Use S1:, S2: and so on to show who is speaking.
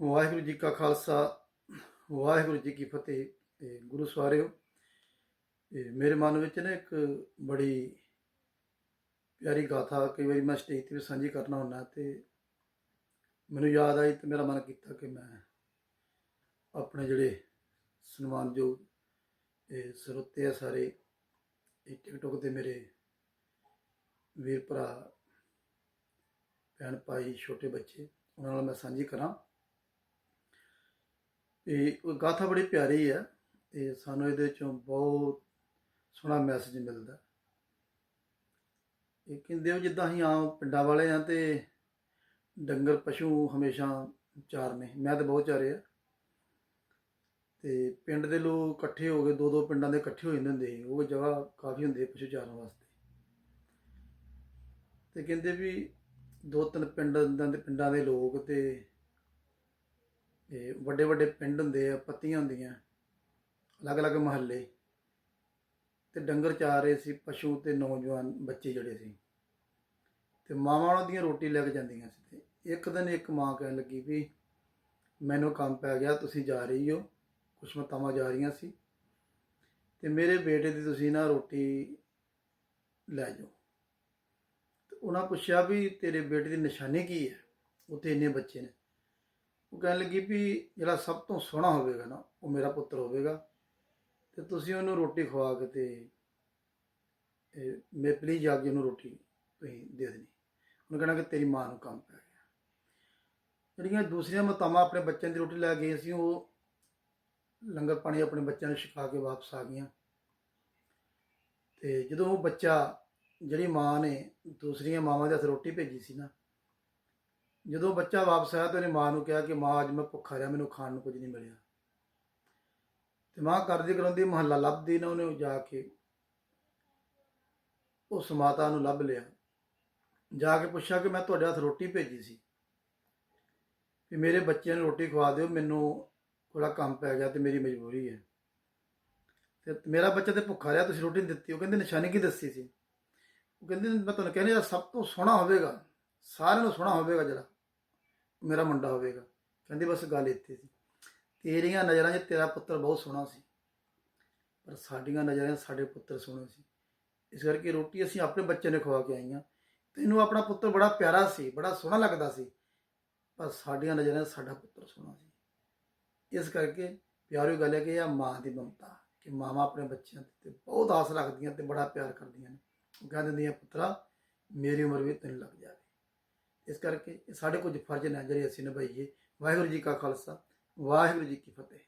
S1: ਵਾਹਿਗੁਰੂ ਜੀ ਕਾ ਖਾਲਸਾ, ਵਾਹਿਗੁਰੂ ਜੀ ਕੀ ਫਤਿਹ ਤੇ ਗੁਰੂ ਸਵਾਰਿਓ। ਤੇ ਮੇਰੇ ਮਨ ਵਿੱਚ ਨਾ ਇੱਕ ਬੜੀ ਪਿਆਰੀ ਗਾਥਾ ਕਈ ਵਾਰੀ ਮੈਂ ਸਟੇਜ ਤੇ ਵੀ ਸਾਂਝੀ ਕਰਨਾ ਹੁੰਦਾ ਤੇ ਮੈਨੂੰ ਯਾਦ ਆਈ ਤੇ ਮੇਰਾ ਮਨ ਕੀਤਾ ਕਿ ਮੈਂ ਆਪਣੇ ਜਿਹੜੇ ਸਨਮਾਨਯੋਗ ਇਹ ਸਰੋਤੇ ਆ ਸਾਰੇ, ਇਹ ਟਿਕਟੋਕ ਤੇ ਮੇਰੇ ਵੀਰ ਭਰਾ, ਭੈਣ ਭਾਈ, ਛੋਟੇ ਬੱਚੇ, ਉਹਨਾਂ ਨਾਲ ਮੈਂ ਸਾਂਝੀ ਕਰਾਂ। ਇਹ ਗਾਥਾ ਬੜੀ ਪਿਆਰੀ ਹੈ ਤੇ ਸਾਨੂੰ ਇਹਦੇ ਚੋਂ ਬਹੁਤ ਸੋਹਣਾ ਮੈਸੇਜ ਮਿਲਦਾ। ਇਹ ਕਹਿੰਦੇ ਹੋ ਜਿੱਦਾਂ ਅਸੀਂ ਆਮ ਪਿੰਡਾਂ ਵਾਲੇ ਆ ਤੇ ਡੰਗਰ ਪਸ਼ੂ ਹਮੇਸ਼ਾ ਚਾਰਨੇ, ਮੈਂ ਤਾਂ ਬਹੁਤ ਚਾਰੇ ਆ। ਤੇ ਪਿੰਡ ਦੇ ਲੋਕ ਇਕੱਠੇ ਹੋ ਗਏ ਦੋ ਦੋ ਪਿੰਡਾਂ ਦੇ ਇਕੱਠੇ ਹੋ ਜਾਂਦੇ ਹੁੰਦੇ ਸੀ, ਉਹ ਜਗ੍ਹਾ ਕਾਫੀ ਹੁੰਦੀ ਹੈ ਪਸ਼ੂ ਚਾਰਨ ਵਾਸਤੇ। ਤੇ ਕਹਿੰਦੇ ਵੀ ਦੋ ਤਿੰਨ ਪਿੰਡਾਂ ਦੇ ਪਿੰਡਾਂ ਦੇ ਲੋਕ ਤੇ ਇਹ ਵੱਡੇ ਵੱਡੇ ਪਿੰਡ ਹੁੰਦੇ ਆ, ਪੱਤੀਆਂ ਹੁੰਦੀਆਂ, ਅਲੱਗ-ਅਲੱਗ ਮਹੱਲੇ। ਤੇ ਡੰਗਰ ਚਾਰ ਰਹੇ ਸੀ, ਪਸ਼ੂ ਤੇ ਨੌਜਵਾਨ ਬੱਚੇ ਜਿਹੜੇ ਸੀ। ਤੇ ਮਾਵਾਂ ਉਹਨਾਂ ਦੀਆਂ ਰੋਟੀ ਲੈ ਕੇ ਜਾਂਦੀਆਂ ਸੀ। ਤੇ ਇੱਕ ਦਿਨ ਇੱਕ ਮਾਂ ਕਹਿਣ ਲੱਗੀ ਵੀ, ਮੈਨੂੰ ਕੰਮ ਪੈ ਗਿਆ, ਤੁਸੀਂ ਜਾ ਰਹੀ ਹੋ। ਕੁਛ ਮਤਾਵਾਂ ਜਾ ਰਹੀਆਂ ਸੀ। ਤੇ ਮੇਰੇ ਬੇਟੇ ਦੀ ਤੁਸੀਂ ਨਾ ਰੋਟੀ ਲੈ ਜਾਓ। ਤੇ ਉਹਨਾਂ ਪੁੱਛਿਆ ਵੀ, ਤੇਰੇ ਬੇਟੇ ਦੀ ਨਿਸ਼ਾਨੀ ਕੀ ਹੈ? ਉੱਥੇ ਇੰਨੇ ਬੱਚੇ ਨੇ। ਉਹ ਕਹਿਣ ਲੱਗੀ ਵੀ ਜਿਹੜਾ ਸਭ ਤੋਂ ਸੋਹਣਾ ਹੋਵੇਗਾ ਨਾ, ਉਹ ਮੇਰਾ ਪੁੱਤਰ ਹੋਵੇਗਾ ਤੇ ਤੁਸੀਂ ਉਹਨੂੰ ਰੋਟੀ ਖਵਾ ਕੇ ਤੇ ਇਹ ਮੈਂ ਪਲੀਜ਼ ਜਾ ਕੇ ਉਹਨੂੰ ਰੋਟੀ ਤੁਸੀਂ ਦੇ ਦੇਣੀ। ਉਹਨੇ ਕਹਿਣਾ ਕਿ ਤੇਰੀ ਮਾਂ ਨੂੰ ਕੰਮ ਪੈ ਗਿਆ। ਜਿਹੜੀਆਂ ਦੂਸਰੀਆਂ ਮਤਾਵਾਂ ਆਪਣੇ ਬੱਚਿਆਂ ਦੀ ਰੋਟੀ ਲੈ ਗਏ ਸੀ, ਉਹ ਲੰਗਰ ਪਾਣੀ ਆਪਣੇ ਬੱਚਿਆਂ ਨੂੰ ਛਕਾ ਕੇ ਵਾਪਸ ਆ ਗਈਆਂ। ਤੇ ਜਦੋਂ ਉਹ ਬੱਚਾ, ਜਿਹੜੀ ਮਾਂ ਨੇ ਦੂਸਰੀਆਂ ਮਾਵਾਂ ਦੇ ਹੱਥ ਰੋਟੀ ਭੇਜੀ ਸੀ ਨਾ ਜਦੋਂ ਬੱਚਾ ਵਾਪਸ ਆਇਆ ਤਾਂ ਉਹਨੇ ਮਾਂ ਨੂੰ ਕਿਹਾ ਕਿ ਮਾਂ, ਅੱਜ ਮੈਂ ਭੁੱਖਾ ਰਿਹਾ, ਮੈਨੂੰ ਖਾਣ ਨੂੰ ਕੁਝ ਨਹੀਂ ਮਿਲਿਆ। ਤੇ ਮਾਂ ਕਰਦੀ ਕਰਾਉਂਦੀ ਮਹੱਲਾ ਲੱਭਦੀ ਨਾ ਉਹਨੇ ਜਾ ਕੇ। ਉਸ ਮਾਤਾ ਨੂੰ ਲੱਭ ਲਿਆ। ਜਾ ਕੇ ਪੁੱਛਿਆ ਕਿ ਮੈਂ ਤੁਹਾਡੇ ਹੱਥ ਰੋਟੀ ਭੇਜੀ ਸੀ। ਵੀ ਮੇਰੇ ਬੱਚਿਆਂ ਨੂੰ ਰੋਟੀ ਖਵਾ ਦਿਓ, ਮੈਨੂੰ ਥੋੜਾ ਕੰਮ ਪੈ ਗਿਆ ਤੇ ਮੇਰੀ ਮਜਬੂਰੀ ਹੈ। ਤੇ ਮੇਰਾ ਬੱਚਾ ਤੇ ਭੁੱਖਾ ਰਿਹਾ, ਤੁਸੀਂ ਰੋਟੀ ਨਹੀਂ ਦਿੱਤੀ। ਉਹ ਕਹਿੰਦੇ, ਨਿਸ਼ਾਨੀ ਕੀ ਦੱਸੀ ਸੀ? ਉਹ ਕਹਿੰਦੇ, ਮੈਂ ਤੁਹਾਨੂੰ ਕਹਿੰਦਾ, ਜਿਹੜਾ ਸਭ ਤੋਂ ਸੋਹਣਾ ਹੋਵੇਗਾ, ਸਾਰਿਆਂ ਨੂੰ ਸੋਹਣਾ ਹੋਵੇਗਾ ਜਿਹੜਾ। ਮੇਰਾ ਮੁੰਡਾ ਹੋਵੇਗਾ। ਕਹਿੰਦੀ ਬਸ ਗੱਲ ਇੱਥੇ ਸੀ। ਤੇਰੀਆਂ ਨਜ਼ਰਾਂ 'ਚ ਤੇਰਾ ਪੁੱਤਰ ਬਹੁਤ ਸੋਹਣਾ ਸੀ। ਪਰ ਸਾਡੀਆਂ ਨਜ਼ਰਾਂ 'ਚ ਸਾਡੇ ਪੁੱਤਰ ਸੋਹਣੇ ਸੀ। ਇਸ ਕਰਕੇ ਰੋਟੀ ਅਸੀਂ ਆਪਣੇ ਬੱਚੇ ਨੂੰ ਖਵਾ ਕੇ ਆਈਆਂ। ਤੈਨੂੰ ਆਪਣਾ ਪੁੱਤਰ ਬੜਾ ਪਿਆਰਾ ਸੀ, ਬੜਾ ਸੋਹਣਾ ਲੱਗਦਾ ਸੀ। ਪਰ ਸਾਡੀਆਂ ਨਜ਼ਰਾਂ 'ਚ ਸਾਡਾ ਪੁੱਤਰ ਸੋਹਣਾ ਸੀ। ਇਸ ਕਰਕੇ ਪਿਆਰੀ ਗੱਲ ਹੈ ਕਿ ਆ ਮਾਂ ਦੀ ਮਮਤਾ, ਕਿ ਮਾਵਾਂ ਆਪਣੇ ਬੱਚਿਆਂ ਤੇ ਬਹੁਤ ਆਸ ਰੱਖਦੀਆਂ ਤੇ ਬੜਾ ਪਿਆਰ ਕਰਦੀਆਂ ਨੇ। ਉਹ ਕਹਿ ਦਿੰਦੀਆਂ, ਪੁੱਤਰਾ, ਮੇਰੀ ਉਮਰ ਵੀ ਤੈਨੂੰ ਲੱਗ ਜਾਵੇ। ਇਸ ਕਰਕੇ ਇਹ ਸਾਡੇ ਕੁਝ ਫਰਜ਼ ਨੇ ਜਿਹੜੇ ਅਸੀਂ ਨਿਭਾਈਏ। ਵਾਹਿਗੁਰੂ ਜੀ ਕਾ ਖਾਲਸਾ, ਵਾਹਿਗੁਰੂ ਜੀ ਕੀ ਫਤਿਹ।